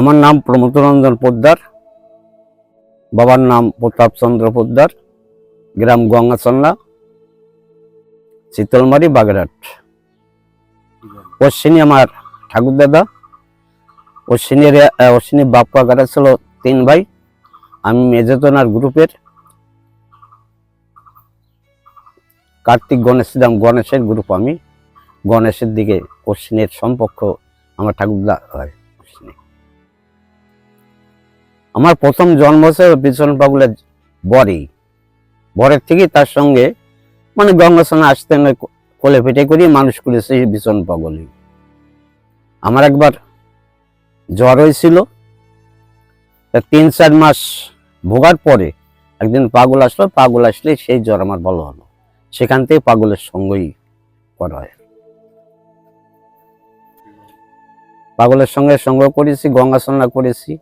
আমার নাম প্রমোদরঞ্জন পোদ্দার। বাবার নাম প্রতাপচন্দ্র পোদ্দার। গ্রাম গঙ্গাচন্না, শীতলমারি, বাগেরহাট। অশ্বিনী আমার ঠাকুর দাদা অশ্বিনীর অশ্বিনী বাপ্পা কাটা ছিল তিন ভাই। আমি মেজতনার গ্রুপের। কার্তিক গণেশ দাম গণেশের গ্রুপ আমি। গণেশের দিকে অশ্বিনীর সম্পর্ক আমার ঠাকুরদা হয়। আমার প্রথম জন্ম হচ্ছে বিছন পাগুলের বরেই বরের থেকেই তার সঙ্গে মানে গঙ্গাসনে আসতেন কোলে পিঠে করি, মানুষ করেছে ভীষণ পাগলি আমার একবার জ্বর হয়েছিল। তিন চার মাস ভোগার পরে একদিন পাগল আসলো, পাগল আসলে সেই জ্বর আমার ভালো হলো। সেখান থেকে পাগলের সঙ্গই করা হয়। পাগলের সঙ্গে সঙ্গ করেছি গঙ্গা গঙ্গাসনা করেছি।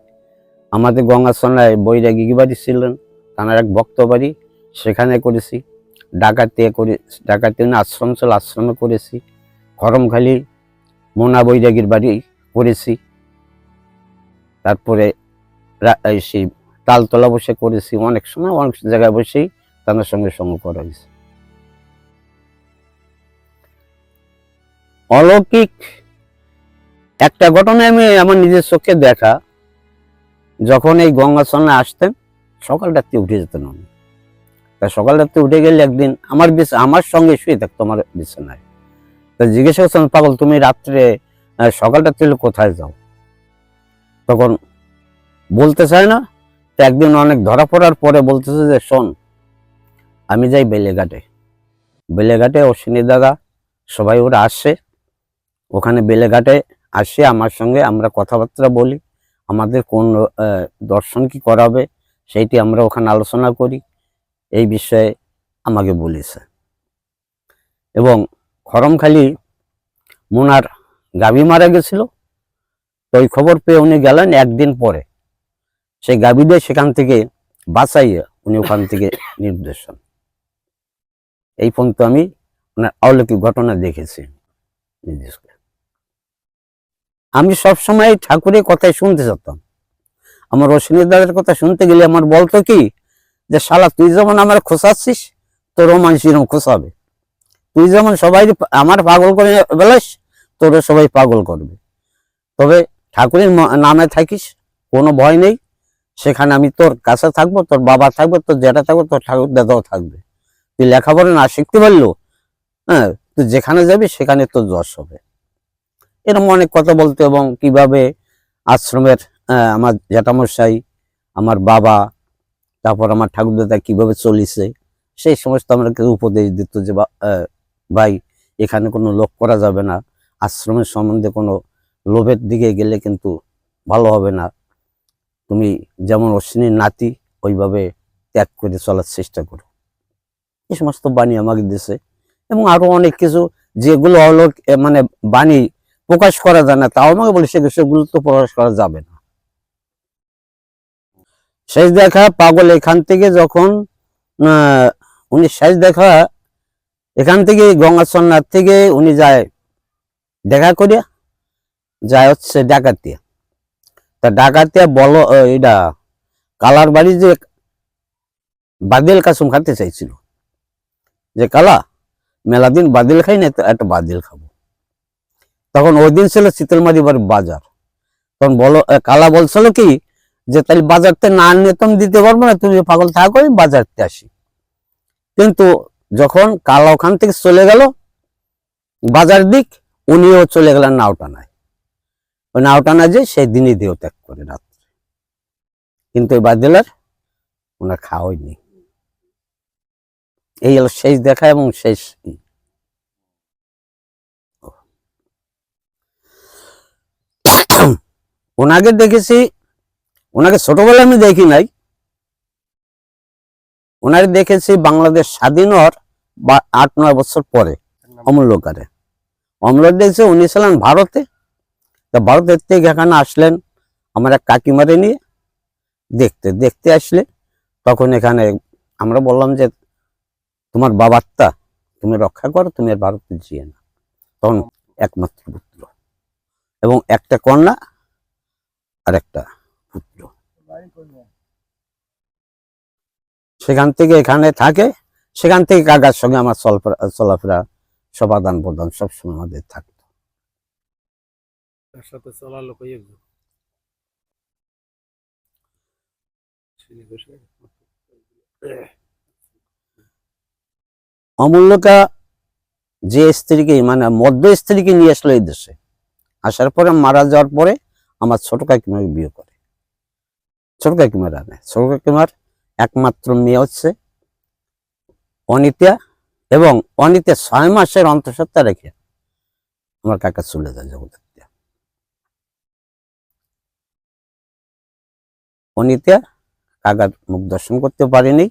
আমাদের গঙ্গাসনায় বৈরাগী বাড়ি ছিলেন, তাঁর এক ভক্ত বাড়ি, সেখানে করেছি। ডাকাতে করে, ডাকাতে আশ্রম ছিল আশ্রমে করেছি। করমখালি মোনা বৈরাগীর বাড়ি করেছি। তারপরে সেই তালতলা বসে করেছি। অনেক সময় অনেক জায়গায় বসেই তাদের সঙ্গে সঙ্গ করা হয়েছে। অলৌকিক একটা ঘটনা আমি আমার নিজের চোখে দেখা। যখন এই গঙ্গাসনে আসতেন, সকাল রাত্রে উঠে যেতেন উনি। তা সকাল রাত্রে উঠে গেলে একদিন আমার বিছ, আমার সঙ্গে শুয়ে থাকতো, আমার বিছানায়। তা জিজ্ঞাসা করছেন, পাগল, তুমি রাত্রে সকাল রাত্রে কোথায় যাও? তখন বলতে চায় না, তো একদিন অনেক ধরা পড়ার পরে বলতেছে যে, শোন, আমি যাই বেলেঘাটে। বেলেঘাটে অশ্বিনী দাদা, সবাই ওরা আসে। ওখানে বেলেঘাটে আসে, আমার সঙ্গে আমরা কথাবার্তা বলি। আমাদের কোন দর্শন কি করাবে সেইটি আমরা ওখানে আলোচনা করি। এই বিষয়ে আমাকে বলেছে। এবং খরমখালি মোনার গাভী মারা গেছিল। তো ওই খবর পেয়ে উনি গেলেন একদিন পরে। সেই গাভীদের সেখান থেকে বাঁচাইয়ে উনি ওখান থেকে নির্দেশ হন। এই পর্যন্ত আমি অলৌকিক ঘটনা দেখেছি। নির্দেশ আমি সবসময় ঠাকুরের কথাই শুনতে চাতাম আমার অশ্বিনী দাদার কথা শুনতে গেলে আমার বলতো কি, যে শালা, তুই যেমন আমার খোসাচ্ছিস তোরও মানুষ এরকম খোসাবে তুই যেমন সবাই আমার পাগল করে বেলাস তোরও সবাই পাগল করবে। তবে ঠাকুরের নামে থাকিস, কোনো ভয় নেই। সেখানে আমি তোর কাছে থাকব, তোর বাবা থাকবে, তোর জ্যাঠা থাকবে, তোর ঠাকুর দাদাও থাকবে। তুই লেখাপড়া না শিখতে পারল হ্যাঁ তুই যেখানে যাবি, সেখানে তোর যশ হবে। এরকম অনেক কথা বলতো এবং কীভাবে আশ্রমের আমার জ্যাঠামশাই, আমার বাবা, তারপর আমার ঠাকুরদাদা কীভাবে চলিছে, সেই সমস্ত আমাকে উপদেশ দিত যে ভাই, এখানে কোনো লোভ করা যাবে না, আশ্রমের সম্বন্ধে কোনো লোভের দিকে গেলে কিন্তু ভালো হবে না। তুমি যেমন অশ্বিনীর নাতি, ওইভাবে ত্যাগ করে চলার চেষ্টা করো। এই সমস্ত বাণী আমাকে দিছে এবং আরও অনেক কিছু যেগুলো হলো মানে বাণী প্রকাশ করা যায় না, তাও আমাকে বলে সে সেগুলো তো প্রকাশ করা যাবে না। শেষ দেখা পাগল এখান থেকে যখন উনি শেষ দেখা এখান থেকে গঙ্গাচন্নার থেকে উনি যায় দেখা করিয়া, যায় হচ্ছে ডাকাতিয়া। তা ডাকাতিয়া বলো এটা কালার বাড়ি যে বাদিল কাসুম খাতে চাইছিল। যে কালা মেলা দিন বাদিল খাই না একটা বাদিল খাব। তখন ওই দিন ছিল শীতলমারি বাড়ির বাজার। তখন বলো কালা বলছিল কি যে, তাহলে বাজারতে না নিয়ে তুমি দিতে পারব না, তুমি পাগল থাকো, আমি বাজারতে আসি। কিন্তু যখন কালা ওখান থেকে চলে গেল, বাজার দিক, উনিও চলে গেলেন নাওটানায়। ওই নাওটানা যে সেই দিনই দেহ ত্যাগ করে রাত্রে। কিন্তু ওই বাদিলার ওনার খাওয়া হয়নি এই হলো শেষ দেখা এবং শেষ ই। ওনাকে দেখেছি, ওনাকে ছোটবেলায় আমি দেখি নাই। ওনাকে দেখেছি বাংলাদেশ স্বাধীন হওয়ার বা আট, নয় বছর পরে, অমূল্যকারে। অমূল্য দেখছে, উনি ছিলেন ভারতে। তা ভারতের থেকে এখানে আসলেন, আমার এক কাকিমারে নিয়ে। দেখতে দেখতে আসলে, তখন এখানে আমরা বললাম যে, তোমার বাবারটা তুমি রক্ষা করো, তুমি আর ভারতে জিয়ে না। তখন একমাত্র পুত্র। এবং একটা কন্যা আর একটা পুত্র সেখান থেকে এখানে থাকে সেখান থেকে কাকার সঙ্গে আমার চলাফেরা সব আদান প্রদান সবসময় আমাদের থাকতো। অমূল্যকা যে স্ত্রীকে মানে মধ্য স্ত্রীকে নিয়ে আসলো এই দেশে আসার পরে মারা যাওয়ার পরে আমার ছোট কাকিমাকে বিয়ে করে। ছোট কাকিমার আনে ছোট কাকিমার একমাত্র মেয়ে হচ্ছে অনিতা এবং অনিতা ছয় মাসের অন্তঃসত্ত্বা রেখে আমার কাকা চলে যায় জগতের অনিতা কাকার মুখ দর্শন করতে পারেনি।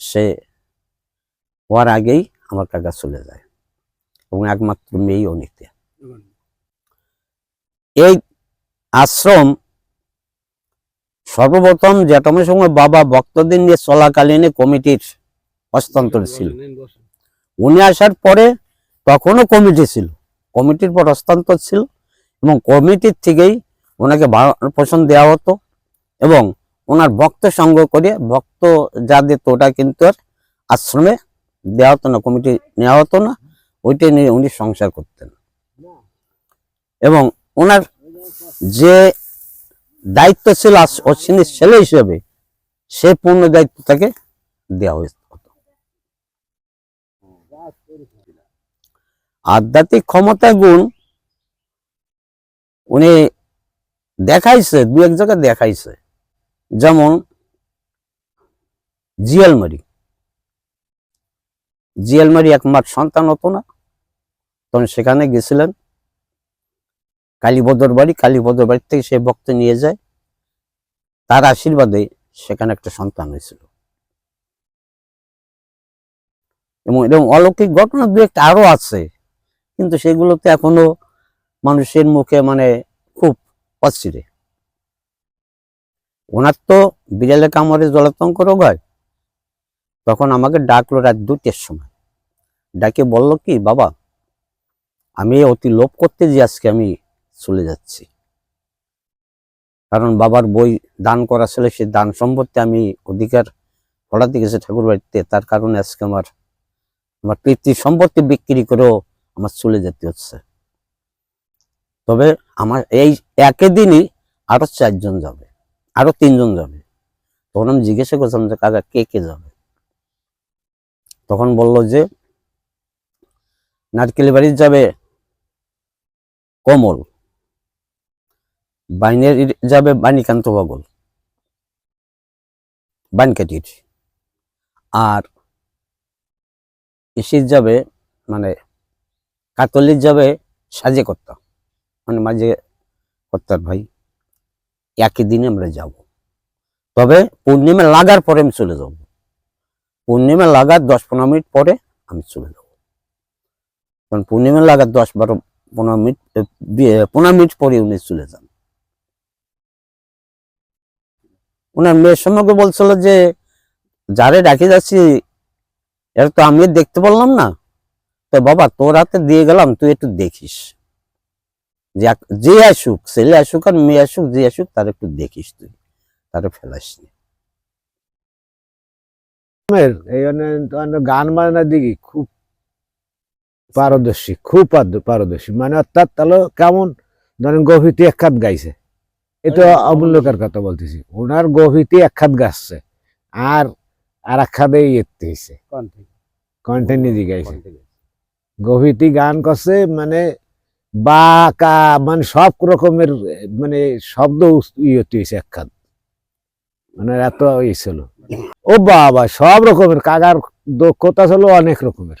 সে হওয়ার আগেই আমার কাকা চলে যায় এবং একমাত্র মেয়েই অনিতা। এই আশ্রম সর্বপ্রথম জ্যাঠমের সময় বাবা ভক্তদের নিয়ে চলাকালীন কমিটির হস্তান্তর ছিল। উনি আসার পরে তখনও কমিটি ছিল। কমিটির পর হস্তান্তর ছিল এবং কমিটির থেকেই ওনাকে পোষণ দেওয়া হতো এবং ওনার ভক্ত সংগ্রহ করে ভক্ত যা দিত ওটা কিন্তু আর আশ্রমে দেওয়া হতো না কমিটি নেওয়া হতো না। ওইটা নিয়ে উনি সংসার করতেন। এবং ওনার যে দায়িত্ব ছিল অশ্বিনীর ছেলে হিসেবে সে পূর্ণ দায়িত্ব তাকে দেওয়া হয়েছে। আধ্যাত্মিক ক্ষমতা গুণ উনি দেখাইছে, দু এক জায়গায় দেখাইছে। যেমন জিয়ালমারি জিয়ালমারি একমাত্র সন্তান হতো না। তখন সেখানে গেছিলেন। কালীবদর বাড়ি কালীবদর বাড়ি থেকে সে ভক্ত নিয়ে যায়। তার আশীর্বাদে সেখানে একটা সন্তান হয়েছিল। এবং এরকম অলৌকিক ঘটনা দু একটা আরও আছে, কিন্তু সেগুলোতে এখনও মানুষের মুখে মানে খুব অচিরে। ওনার তো বিড়ালে কামড়ে জলাতঙ্ক রোগ হয়। তখন আমাকে ডাকলো রাত দুটের সময়। ডাকে বলল কি, বাবা, আমি অতি লোভ করতে যে আজকে আমি চলে যাচ্ছি। কারণ বাবার বই দান করা ছিল, সেই দান সম্পত্তি আমি অধিকার ফলাতে গেছে ঠাকুর বাড়িতে, তার কারণে আজকে আমার আমার পিতৃ সম্পত্তি বিক্রি করেও আমার চলে যেতে হচ্ছে। তবে আমার এই একই দিনই আরও চারজন যাবে, আরও তিনজন যাবে। তখন আমি জিজ্ঞাসা করছিলাম যে, কাকা, কে কে যাবে? তখন বলল যে, নারকেল বাড়ির যাবে কমল। বাইনের যাবে বাণীকান্ত পাগল। বানকাটির আর ইসির যাবে মানে কাতলির যাবে সাজে কর্তা। মানে মাঝে কর্তার ভাই, একই দিনে আমরা যাব। তবে পূর্ণিমা লাগার পরে আমি চলে যাব। পূর্ণিমা লাগার দশ পনেরো মিনিট পরে আমি চলে যাব। কারণ পূর্ণিমা লাগার দশ বারো পনেরো মিনিট পনেরো মিনিট পরে উনি চলে যান। ওনার মেয়ের সঙ্গে বলছিল যে, যারে ডাকে যাচ্ছি এটা তো আমি দেখতে পারলাম না। তো বাবা, তোর হাতে দিয়ে গেলাম, তুই একটু দেখিস। যে আসুক, ছেলে আসুক আর মেয়ে আসুক, যে আসুক, তার একটু দেখিস তুই, তারে ফেলাস গান বাজনার দিকে খুব পারদর্শী খুব পারদর্শী মানে অর্থাৎ তাহলে কেমন, ধরেন গভীতি এক খাত গাইছে। এটা অমূল্যকার কথা বলতেছি। ওনার গভীতি এক খাত গাচ্ছে আর আর এক খাতে ইয়েতে হয়েছে কন্টেন্ট গাইছে গভীতি গান করছে মানে বা কা মানে সব রকমের মানে শব্দ ইয়েতে হয়েছে এক খাত মানে এত ইয়ে ছিল। ও বাবা সব রকমের কাকার দক্ষতা ছিল অনেক রকমের।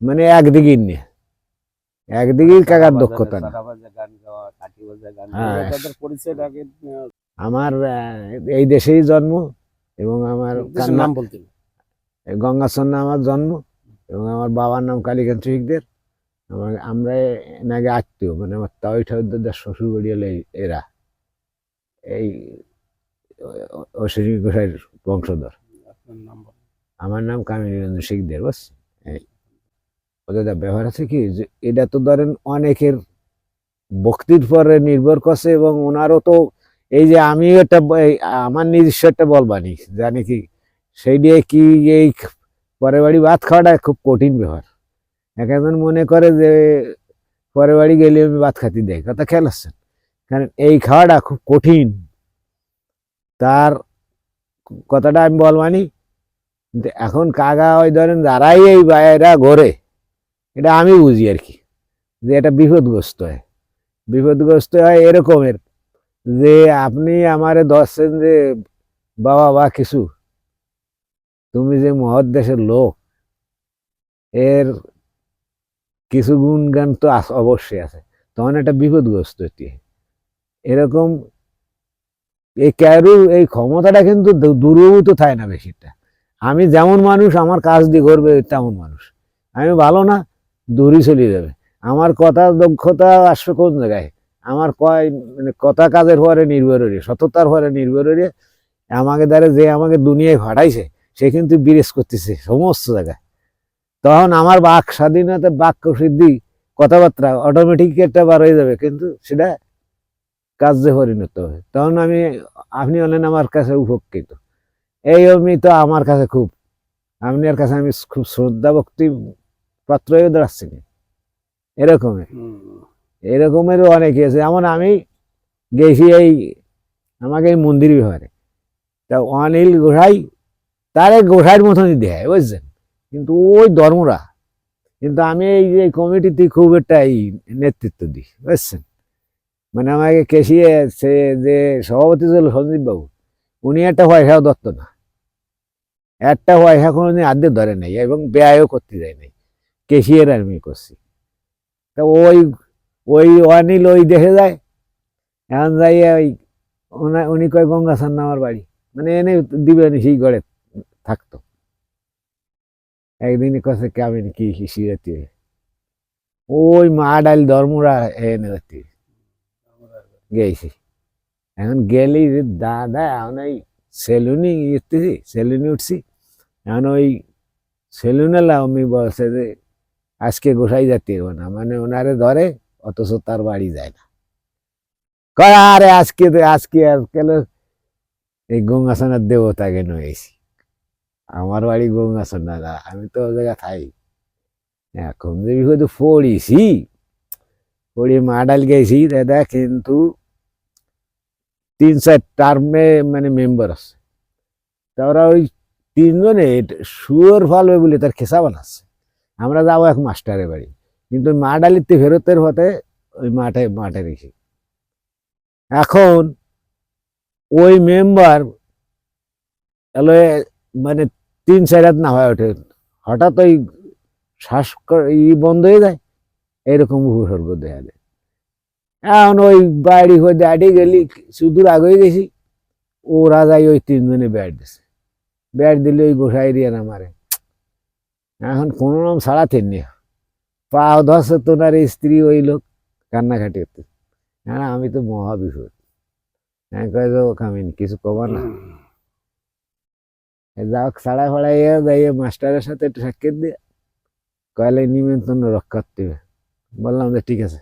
মানে একদিকে নিয়ে একদিকেই কাকার দক্ষতা না। হ্যাঁ। আমার এই দেশেই জন্ম এবং আমার নাম বলতেন গঙ্গাচন্না আমার জন্ম এবং আমার বাবার নাম কালীকান্ত শিখদের। আমার আমরা নাকি আত্মীয় মানে আমার তাই ঠাকুরদার শ্বশুর বাড়ি হলো এরা। এই অশ্বিনী গোসাইয়ের বংশধর। আমার নাম কামিনী রঞ্জন শিকদের বুঝছি এই। ওদের ব্যবহার আছে কি যে, এটা তো ধরেন অনেকের ভক্তির পরে নির্ভর করছে এবং ওনারও তো এই যে আমি একটা আমার নিজস্ব একটা বলবানি জানি কি সেই দিয়ে কি এই পরের বাড়ি ভাত খাওয়াটা খুব কঠিন ব্যাপার। এক একজন মনে করে যে পরের বাড়ি গেলে আমি ভাত খাতি দেয়, কথা খেয়াল আসছেন কারণ এই খাওয়াটা খুব কঠিন। তার কথাটা আমি বলবানি এখন কাকা ওই ধরেন যারাই এই বাইরা ঘোরে এটা আমি বুঝি আর কি, যে এটা বিপদগ্রস্ত হয়। বিপদগ্রস্ত হয় এরকমের যে আপনি আমারে দশছেন যে, বাবা, বা কিছু, তুমি যে মহৎ দেশের লোক, এর কিছু গুণগান তো অবশ্যই আছে, তখন এটা বিপদগ্রস্ত হয়। এরকম এই ক্যারু এই ক্ষমতাটা কিন্তু দু- দুর্বৃত্ত থাকে না বেশিটা আমি যেমন মানুষ, আমার কাজ দিয়ে করবে তেমন মানুষ। আমি ভালো না দূরই চলে যাবে। আমার কথার দক্ষতা আসবে কোন জায়গায়? আমার কয় মানে কথা কাজের পরে নির্ভর করে সততার পরে নির্ভর করে আমাকে দ্বারা যে আমাকে দুনিয়ায় ফাটাইছে সে কিন্তু বিরেজ করতেছে সমস্ত জায়গায়। তখন আমার বাক স্বাধীনতা, বাক্য সিদ্ধি, কথাবার্তা অটোমেটিক একটা বার হয়ে যাবে, কিন্তু সেটা কাজে পরিণত হবে। তখন আমি, আপনি হলেন আমার কাছে উপকৃত। এই আমি তো আমার কাছে খুব, আপনার কাছে আমি খুব শ্রদ্ধা ভক্তি পাত্র দাঁড়াচ্ছি না। এরকমই। হুম। এরকমেরও অনেকে আছে। যেমন আমি গেছি এই আমাকে এই মন্দির বিহারে। তা অনিল গোসাই তারে গোসাইয়ের মতনই দেয় বুঝছেন? কিন্তু ওই ধর্মরা। কিন্তু আমি এই যে কমিটিতে খুব একটা এই নেতৃত্ব দিই বুঝছেন? মানে আমাকে কেশিয়ে সে যে সভাপতি ছিল সঞ্জীব বাবু উনি একটা পয়সাও দত্ত না। একটা পয়সা কোনোদিন আদ্যে ধরে নাই এবং ব্যয়ও করতে যায় নাই। কেশিয়ের আমি করছি। তা ওই ওই অনিল ওই দেখে যায়, এখন যাই ওই উনি কয়, গঙ্গা সান্না আমার বাড়ি। মানে এনে দিবেন সেই ঘরে থাকতো। একদিন কাছে কেমন কি শিশিরাতে ওই মা ডাল ধর্মরা এনে যাতে গেছি। এখন গেলি দাদা, এখন ওই সেলুনি উঠতেছি সেলুনি উঠছি। এখন ওই সেলুনেলা আমি বলছে যে আজকে গোসাই যাতে না। মানে ওনারে ধরে, অথচ তার বাড়ি যায় না। কয়, আরে আজকে আজকে আর কেন? এই গঙ্গাসনার দেবতা কেন এসি আমার বাড়ি গঙ্গাসনা না আমি তো ও জায়গা থাই। এখন যে বিপদে পড়িছি, পড়ি মাডাল গেছি, দাদা কিন্তু তিন চার টার্মে মানে মেম্বার আছে। তা ওরা ওই তিনজনে সুর ফালবে বলে তার খেসা বানাচ্ছে। আমরা যাব এক মাস্টারের বাড়ি। কিন্তু মা ডালিতে ফেরতের পথে ওই মাঠে মাঠে রেখে এখন ওই মেম্বার এলো মানে তিন চার রাত না হয়ে ওঠে। হঠাৎ ওই শ্বাস ই বন্ধ হয়ে যায়, এরকম উপসর্গ দেখা যায়। এখন ওই বাড়ি হয়ে দাঁড়িয়ে গেলি, সুদূর আগে গেছি, ওরা যাই ওই তিনজনে ব্যাট দিছে। ব্যাট দিলে ওই গোসাই দিয়ে আমারে এখন কোনো নাম ছাড়াতেন নি। পাও ধসে তোনার স্ত্রী ওই লোক কান্নাকাটি করতে। হ্যাঁ আমি তো মহাবিপদ। হ্যাঁ কয়ে যাও কামিন, কিছু কবা না। যাও ছাড়া ফাড়াইয়া যাইয়ে মাস্টারের সাথে একটু সাক্ষাৎ দিয়ে কয়লে নিমন্ত্রণ রক্ষা করতে বললাম যে ঠিক আছে।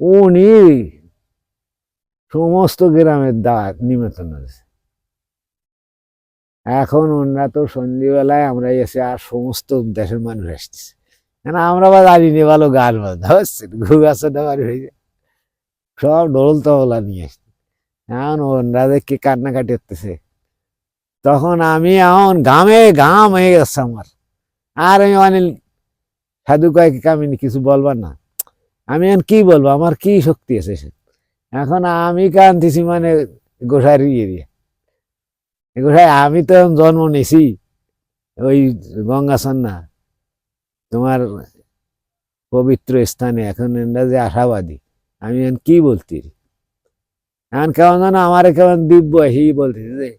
উনি সমস্ত গ্রামের দাঁত নিমন্ত্রণ দিয়েছে এখন ওনারা তো সন্ধ্যেবেলায় আমরা এসে আর সমস্ত দেশের মানুষ আসতেছে। কেন আমরা বা জানি নি ভালো গান বুঝছেন ঘুর আছে না হয়ে যায়। সব ডোল তবলা নিয়ে আসছে। এখন ওনারা দেখে কান্নাকাটি করতেছে? তখন আমি এখন গামে গাম হয়ে গেছে আমার। আর আমি অনিল সাধু কয়েক আমি কিছু বলবার না। আমি এখন কি বলব? আমার কি শক্তি আছে এখন আমি কানতেছি মানে গোসারি গোসাই আমি তো জন্ম নিছি। ওই গঙ্গাসন না তোমার পবিত্র স্থানে, এখন যে আশাবাদী। আমি এখন কি বলতি? এখন কেমন জানো আমার কেমন দিব্য হি বলতেছে যে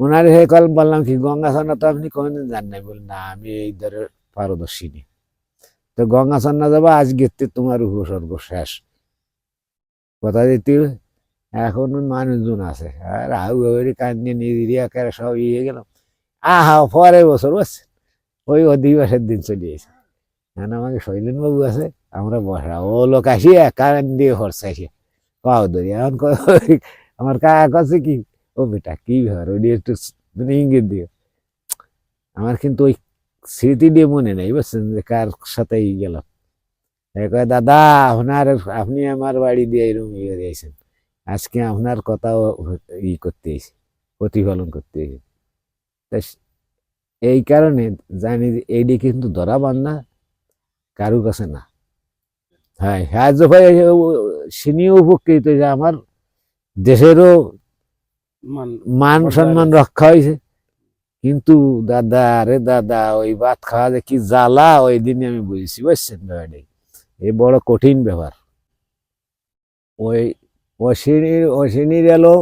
ওনার হে কল বললাম কি গঙ্গাসন্না তো আপনি কোনদিন জান নাই। বললেন না, আমি এই ধরে পারদর্শী নি তো গঙ্গাসন্না যাব আজকে তোমার উপসর্গ শেষ। কথা দিতে। এখন মানুষজন আছে। আর আউ ওই কান্দি নিজেরই একেবারে সব ইয়ে গেলাম আহা পরে বছর বসছে ওই অধিবাসের দিন চলে এখন আমাকে শৈলেন বাবু আছে? আমরা বসা। ও লোক আসিয়া কান দিয়ে হরছে আসিয়া। পাও ধরি। এখন আমার কাকা কাছে কি? ও বেটা, কি ব্যাপার? ওই দিয়ে একটু মানে ইঙ্গিত দিও। আমার কিন্তু ওই স্মৃতি দিয়ে মনে নেই বুঝছেন যে কার সাথে গেলাম। দাদা, আপনার, আপনি আমার বাড়ি দিয়ে এরকম ইয়ে দিয়েছেন আজকে আপনার কথাও ই করতে এসে প্রতিফলন করতে এসে তা এই কারণে জানি যে এইটি কিন্তু ধরা বান্ধা কারু কাছে না। হ্যাঁ হ্যাঁ যে ভাই সিনিও উপকৃত যে আমার দেশেরও মান মান সম্মান। রক্ষা হয়েছে কিন্তু দাদা রে দাদা ওই ভাত খাওয়া যে কি জ্বালা ওই দিনে আমি বুঝেছি বুঝছেন ব্যাপারটাই এই বড় কঠিন ব্যাপার। ওই অশ্বিনীর অশ্বিনীর এলো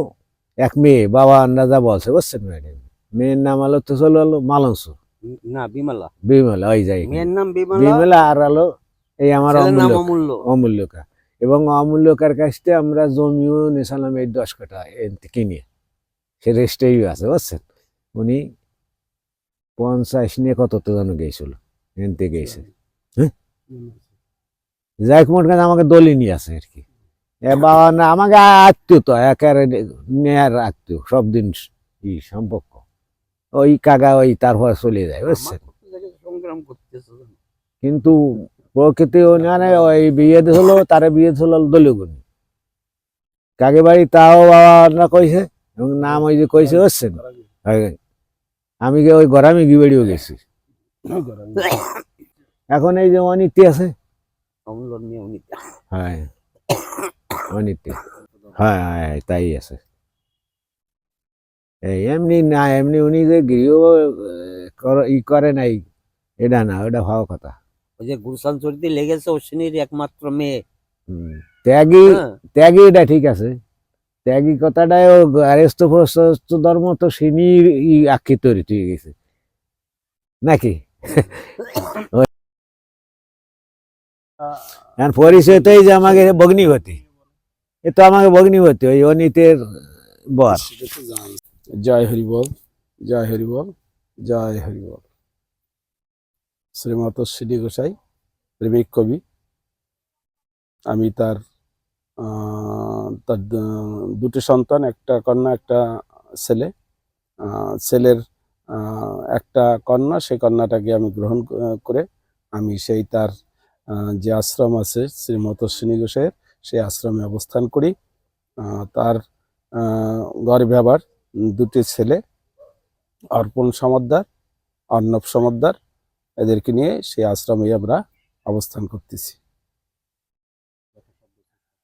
এক মেয়ে বাবা আন্দাজা বলছে বুঝছেন ব্যাপারটাই মেয়ের নাম আলো তো চলো আলো মালংসু না বিমলা। বিমলা ওই যাই। মেয়ের নাম বিমলা। বিমলা আর আলো এই আমার অমূল্য অমূল্য। অমূল্যকা এবং অমূল্যকার কাছ থেকে আমরা জমিও নিয়েছিলাম এই দশ কাটা কিনে সে রেস্টেই আছে বুঝছেন? উনি পঞ্চাশ নিয়ে কত তো যেন গেছিল এনতে গেছে। হ্যাঁ? যাই মোট কথা আমাকে দলি নিয়ে আছে আর কি। এ বাবা না আমাকে আত্মীয় তো একেবারে নেয়ার আত্মীয় সব দিন ই সম্পর্ক। ওই কাকা ওই তারপর চলে যায় বুঝছেন? কিন্তু প্রকৃতি মানে ওই বিয়ে হলো তারে বিয়ে হলো দলীয়গুণী কাকে বাড়ি তাও বাবা না কইছে এবং নাম ওই যে কইছে হচ্ছেন আমি গে ওই গরামি গিবেড়িও গেছি। এখন এই যে অনীতি আছে। হ্যাঁ। অনীতি হ্যাঁ হ্যাঁ তাই আছে। এমনি না এমনি উনি যে গৃহ ই করে নাই এটা না ওটা ভালো কথা। ওই যে গুরসান চরিতে লেগেছে অশ্বিনীর একমাত্র মেয়ে। ত্যাগী হ্যাঁ, ত্যাগী এটা ঠিক আছে। ত্যাগী কথাটাই ও আরেস্ত ধর্ম তো সিনি আক্ষিত তৈরি হয়ে গেছে নাকি? আর পরিচয় তো এই যে আমাকে ভগ্নিপতি এ তো আমাকে ভগ্নিপতি ওই অনিতের বর। জয় হরি বল, জয় হরি বল, জয় হরি বল। শ্রীমত শ্রী গোসাই, প্রেমিক কবি। আমি তার তার দুটি সন্তান, একটা কন্যা, একটা ছেলে। ছেলের একটা কন্যা, সেই কন্যাটাকে আমি গ্রহণ করে আমি সেই তার যে আশ্রম আছে শ্রীমত শ্রী গোসাইয়ের সেই আশ্রমে অবস্থান করি। তার গর্ভে আবার দুটি ছেলে অর্পণ সমদ্দার অর্ণব সমদ্দার এদেরকে নিয়ে সেই আশ্রমে আমরা অবস্থান করতেছি।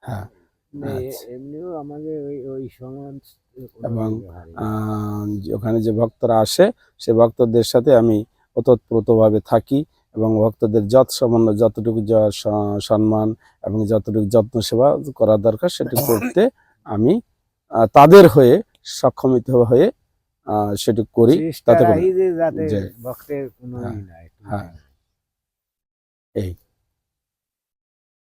হ্যাঁ আচ্ছা। ওই ওই এবং আহ, ওখানে যে ভক্তরা আসে সে ভক্তদের সাথে আমি ওতপ্রোতভাবে থাকি। এবং ভক্তদের যত সামান্য যতটুকু যা- সম্মান এবং যতটুকু যত্ন সেবা করা দরকার সেটি করতে আমি তাদের হয়ে সক্ষমিত হয়ে সেটি করি তাতে ভক্তের হ্যাঁ, হ্যাঁ। এই